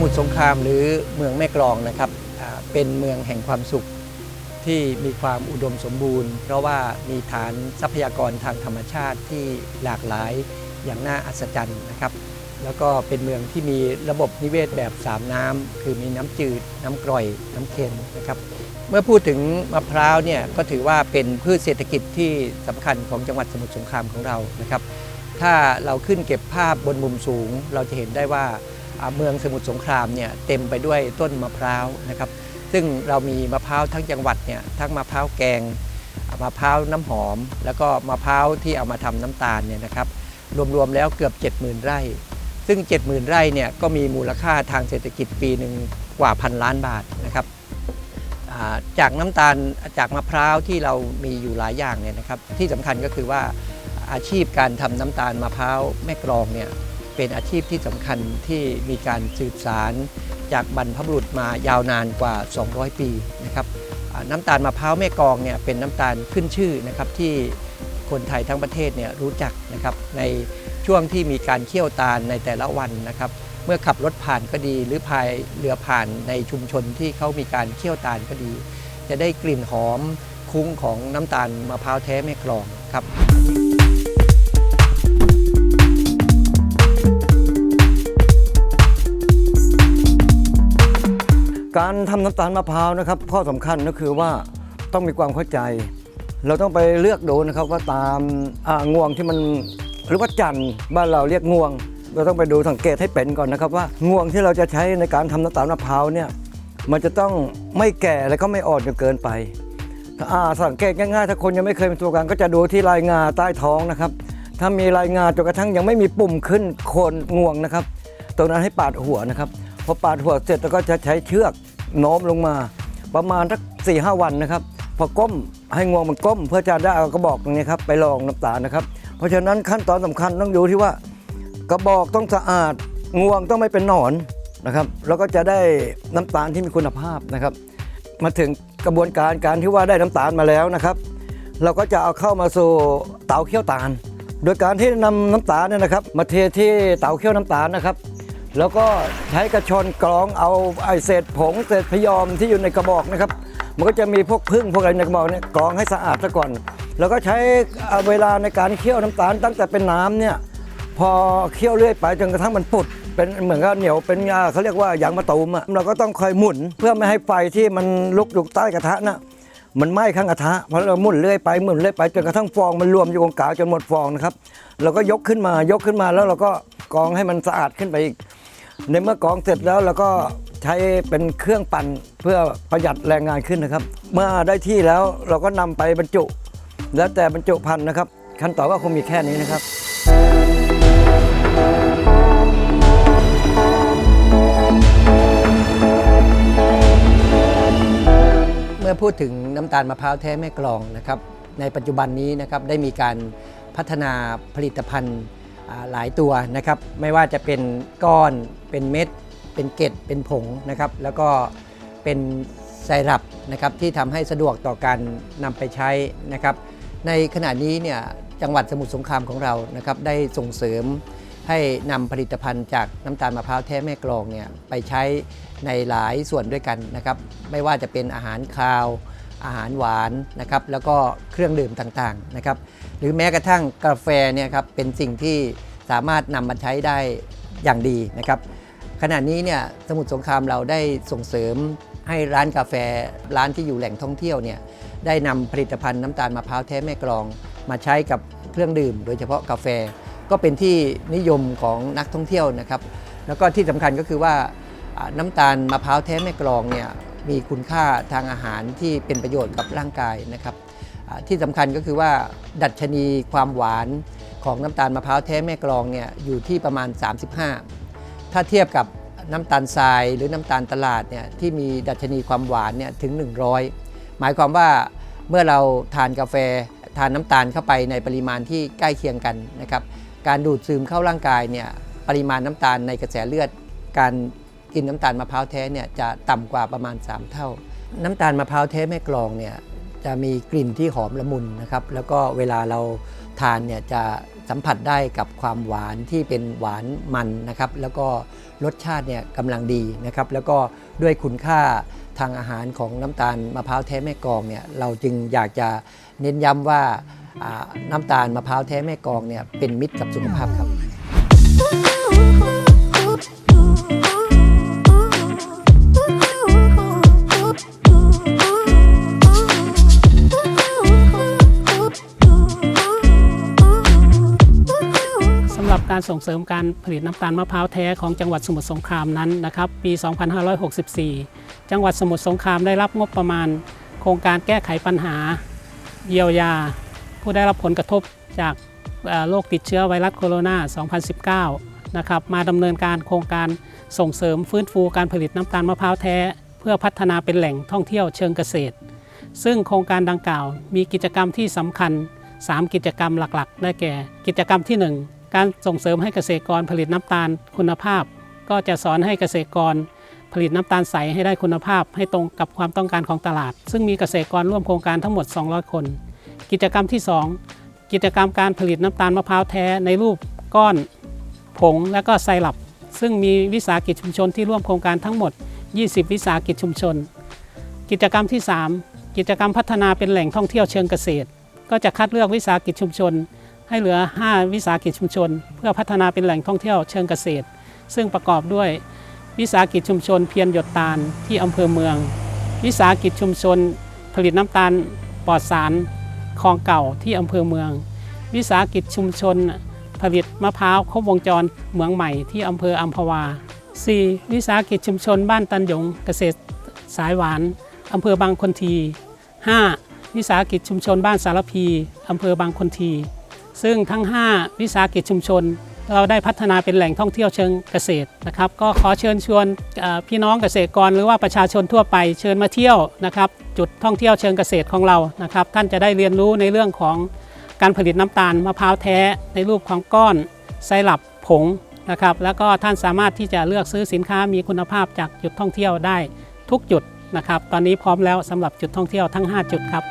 มุทรสงครามหรือเมืองแม่กลองนะครับเป็นเมืองแห่งความสุขที่มีความอุดมสมบูรณ์ เพราะว่ามีฐานทรัพยากรทางธรรมชาติที่หลากหลายอย่างน่าอัศจรรย์นะครับ แล้วก็เป็นเมืองที่มีระบบนิเวศแบบสามน้ำคือมีน้ำจืด น้ำกร่อย น้ำเค็มนะครับ เมื่อพูดถึงมะพร้าวเนี่ยก็ถือว่าเป็นพืชเศรษฐกิจที่สำคัญของจังหวัดสมุทรสงครามของเรานะครับ ถ้าเราขึ้นเก็บภาพบนมุมสูง เราจะเห็นได้ว่า เมืองสมุทรสงครามเนี่ยเต็มไปด้วยต้นมะพร้าวนะครับ ซึ่งเรามีมะพร้าวทั้งจังหวัดเนี่ยทั้งมะพร้าวแกงมะพร้าวน้ำหอม แล้วก็มะพร้าวที่เอามาทำน้ำตาลเนี่ยนะครับรวมๆแล้วเกือบ 70,000 ไร่ ซึ่ง 70,000 ไร่เนี่ยก็มีมูลค่าทางเศรษฐกิจปีหนึ่งกว่าพันล้านบาทนะครับจากน้ำตาลจากมะพร้าวที่เรามีอยู่หลายอย่างเนี่ยนะครับที่สำคัญก็คือว่าอาชีพการทำน้ำตาลมะพร้าวแม่กรองเนี่ย เป็นอาชีพที่สำคัญที่มีการสืบสารจากบรรพบุรุษมายาวนานกว่า 200 ปีนะครับน้ำตาลมะพร้าวแม่กองเนี่ยเป็นน้ำตาลขึ้นชื่อนะครับที่คนไทยทั้งประเทศเนี่ยรู้จักนะครับในช่วงที่มีการเคี่ยวตาลในแต่ละวันนะครับ เมื่อขับรถผ่านก็ดีหรือพายเรือผ่านในชุมชนที่เขามีการเคี่ยวตาลก็ดี จะได้กลิ่นหอมคุ้งของน้ำตาลมะพร้าวแท้แม่กลองครับ การทำน้ำตาลมะพร้าวนะครับ ข้อสำคัญก็คือว่าต้องมีความเข้าใจ เราต้องไปเลือกดูนะครับว่าตามงวงที่มันหรือว่าจันบ้านเราเรียกงวง เราต้องไปดูสังเกตให้เป็นก่อนนะครับ ว่างวงที่เราจะใช้ในการทำน้ำตาลมะพร้าวเนี่ยมันจะต้องไม่แก่และก็ไม่อ่อนจนเกินไปอ่าสังเกตง่ายๆถ้าคนยังไม่เคยเป็นตัวกลางก็จะดูที่ลายงาใต้ท้องนะครับ ถ้ามีลายงาจนกระทั่งยังไม่มีปุ่มขึ้นโคนงวงนะครับตรงนั้นให้ปาดหัวนะครับ พอปาดหัวเสร็จแล้วก็จะใช้เชือกโน้มลงมาประมาณสักสี่ห้าวันนะครับ พอก้มให้งวงมันก้ม เพื่อจะได้เอากระบอกตรงนี้ครับไปรองน้ำตาลนะครับ เพราะฉะนั้นขั้นตอนสำคัญต้องดูที่ว่ากระบอกต้องสะอาดงวงต้องไม่เป็นหนอนนะครับแล้วก็จะได้น้ำตาลที่มีคุณภาพนะครับ มาถึงกระบวนการการที่ว่าได้น้ำตาลมาแล้วนะครับ เราก็จะเอาเข้ามาสู่เตาเคี่ยวตาล โดยการที่นำน้ำตาลเนี่ยนะครับ มาเทที่เตาเคี่ยวน้ำตาลนะครับ แล้วก็ใช้กระชอนกรองเอาไอเศษผงเศษพยอมที่อยู่ในกระบอกนะครับ มันก็จะมีพวกพึ่งพวกอะไรในกระบอกเนี่ยกรองให้สะอาดซะก่อน แล้วก็ใช้เวลาในการเคี่ยวน้ำตาลตั้งแต่เป็นน้ำเนี่ยพอเคี่ยวเรื่อยไปจนกระทั่งมันปุดเป็นเหมือนกับเหนียวเป็นอ่าเขาเรียกว่ายางมะตูมอะเราก็ต้องคอยหมุนเพื่อไม่ให้ไฟที่มันลุกอยู่ใต้กระทะน่ะมันไหม้ข้างกระทะเพราะเราหมุนเรื่อยไปหมุนเรื่อยไปจนกระทั่งฟองมันรวมอยู่ตรงกลางจนหมดฟองนะครับเราก็ยกขึ้นมายกขึ้นมาแล้วเราก็กรองให้มันสะอาดขึ้นไปอีก ในเมื่อกรองเสร็จแล้วเราก็ใช้เป็นเครื่องปั่นเพื่อประหยัดแรงงานขึ้นนะครับ เมื่อได้ที่แล้วเราก็นำไปบรรจุ แล้วแต่บรรจุพันธุ์นะครับ ขั้นตอนก็คงมีแค่นี้นะครับเมื่อพูดถึงน้ำตาลมะพร้าวแท้แม่กลองนะครับ ในปัจจุบันนี้นะครับได้มีการพัฒนาผลิตภัณฑ์ หลายตัวนะครับ ไม่ว่าจะเป็นก้อนเป็นเม็ด เป็นเกล็ดเป็นผงนะครับ แล้วก็เป็นไซรัปนะครับที่ทำให้สะดวกต่อการนำไปใช้นะครับ ในขณะนี้เนี่ยจังหวัดสมุทรสงครามของเรานะครับได้ส่งเสริมให้นำผลิตภัณฑ์จากน้ำตาลมะพร้าวแท้แม่กลองเนี่ยไปใช้ในหลายส่วนด้วยกันนะครับ ไม่ว่าจะเป็นอาหารคาว อาหารหวานนะครับแล้วก็เครื่องดื่มต่างๆนะครับหรือแม้กระทั่งกาแฟเนี่ยครับเป็นสิ่งที่สามารถนำมาใช้ได้อย่างดีนะครับขณะนี้เนี่ยสมุทรสงครามเราได้ส่งเสริมให้ร้านกาแฟร้านที่อยู่แหล่งท่องเที่ยวเนี่ยได้นำผลิตภัณฑ์น้ำตาลมะพร้าวแท้แม่กลอง มาใช้กับเครื่องดื่ม โดยเฉพาะกาแฟ ก็เป็นที่นิยมของนักท่องเที่ยวนะครับ แล้วก็ที่สำคัญก็คือว่าน้ำตาลมะพร้าวแท้แม่กลองเนี่ย มีคุณค่าทางอาหารที่เป็นประโยชน์กับร่างกายนะครับที่สำคัญก็คือว่าดัชนีความหวานของน้ำตาลมะพร้าวแท้แม่กลองเนี่ยอยู่ที่ประมาณ 35 ถ้าเทียบกับน้ำตาลทรายหรือน้ำตาลตลาดเนี่ยที่มีดัชนีความหวานเนี่ยถึง 100 หมายความว่าเมื่อเราทานกาแฟทานน้ำตาลเข้าไปในปริมาณที่ใกล้เคียงกันนะครับการดูดซึมเข้าร่างกายเนี่ยปริมาณน้ำตาลในกระแสเลือดการ กินน้ำตาลมะพร้าวแท้เนี่ยจะต่ำกว่าประมาณ 3 เท่า น้ำตาลมะพร้าวแท้แม่กลองเนี่ยจะมีกลิ่นที่หอมละมุนนะครับแล้วก็เวลาเราทานเนี่ยจะสัมผัสได้กับความหวานที่เป็นหวานมันนะครับแล้วก็รสชาติเนี่ยกำลังดีนะครับแล้วก็ด้วยคุณค่าทางอาหารของน้ำตาลมะพร้าวแท้แม่กองเนี่ยเราจึงอยากจะเน้นย้ำว่าอ่าน้ำตาลมะพร้าวแท้แม่กองเนี่ยเป็นมิตรกับสุขภาพครับ การส่งเสริมการผลิตน้ำตาลมะพร้าวแท้ของจังหวัดสมุทรสงครามนั้นนะครับ ปี 2564 จังหวัดสมุทรสงครามได้รับงบประมาณ โครงการแก้ไขปัญหา เยียวยา ผู้ได้รับผลกระทบจากโรคติดเชื้อไวรัสโคโรนา 2019 นะครับ มาดำเนินการโครงการส่งเสริมฟื้นฟูการผลิตน้ำตาลมะพร้าวแท้ เพื่อพัฒนาเป็นแหล่งท่องเที่ยวเชิงเกษตร ซึ่งโครงการดังกล่าวมีกิจกรรมที่สำคัญ 3 กิจกรรมหลักๆ ได้แก่ กิจกรรมที่ 1 การส่งเสริมให้เกษตรกรผลิตน้ำตาลคุณภาพ ก็จะสอนให้เกษตรกรผลิตน้ำตาลใสให้ได้คุณภาพ ให้ตรงกับความต้องการของตลาด ซึ่งมีเกษตรกรร่วมโครงการทั้งหมด 200 คน กิจกรรมที่ 2 กิจกรรมการผลิตน้ำตาลมะพร้าวแท้ในรูปก้อน ผงและก็ไซรัปซึ่งมีวิสาหกิจชุมชนที่ร่วมโครงการทั้งหมด 20 วิสาหกิจชุมชน กิจกรรมที่ 3 กิจกรรมพัฒนาเป็นแหล่งท่องเที่ยวเชิงเกษตร ก็จะคัดเลือกวิสาหกิจชุมชน ให้เหลือ 5 วิสาหกิจชุมชน เพื่อพัฒนาเป็นแหล่งท่องเที่ยวเชิงเกษตร ซึ่งประกอบด้วยวิสาหกิจชุมชนเพียรหยดตาลที่อำเภอเมือง วิสาหกิจชุมชน ผลิตน้ำตาลปลอดสารคลองเก่าที่อำเภอเมือง วิสาหกิจชุมชน ผลิตมะพร้าวครบวงจรเมืองใหม่ที่อำเภออัมพวา 4. วิสาหกิจชุมชน บ้านตันหยงเกษตรสายหวานอำเภอบางคนที 5. วิสาหกิจชุมชนบ้านสารพีอำเภอบางคนที ซึ่งทั้ง 5 วิสาหกิจชุมชน เราได้พัฒนาเป็นแหล่งท่องเที่ยวเชิงเกษตรนะครับ ก็ขอเชิญชวนพี่น้องเกษตรกรหรือว่าประชาชนทั่วไปเชิญมาเที่ยวนะครับ จุดท่องเที่ยวเชิงเกษตรของเรานะครับ ท่านจะได้เรียนรู้ในเรื่องของการผลิตน้ำตาลมะพร้าวแท้ในรูปของก้อนไซรัปผงนะครับแล้วก็ท่านสามารถที่จะเลือกซื้อสินค้ามีคุณภาพจากจุดท่องเที่ยวได้ทุกจุดนะครับ ตอนนี้พร้อมแล้วสำหรับจุดท่องเที่ยวทั้ง 5 จุดครับ